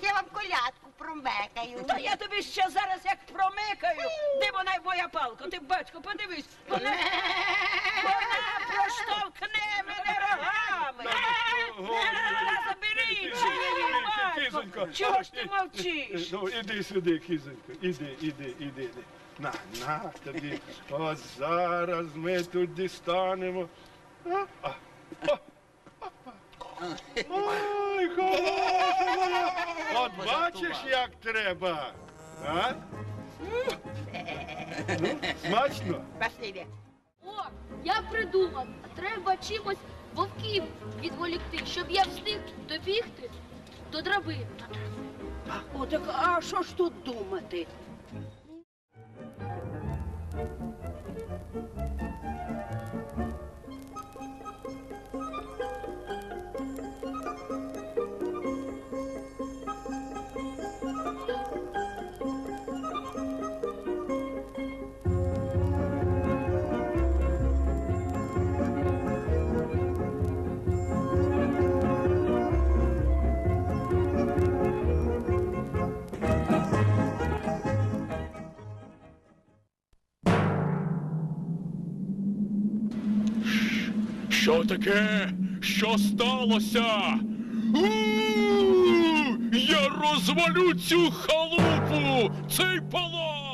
Я вам колядку промекаю. Та я тобі ще зараз як промикаю. Де вона моя палка? Ти, батько, подивись. Вона, вона проштовхне мене рогами. Її, батько. Кізонько. Чого ж ти мовчиш? Ну, іди сюди, кізонько, іди, іди, іди, іди. На, на тобі. От зараз ми тут дістанемо. А, а, а, а, а. Ой, хороша моя. От бачиш, як треба. А? Ну, смачно? Спасибі. О, я придумав. Треба чимось вовків відволікти, щоб я встиг добігти до драбини. О, так а що ж тут думати? Що таке? Що сталося? У! Я розвалю цю халупу! Цей палац!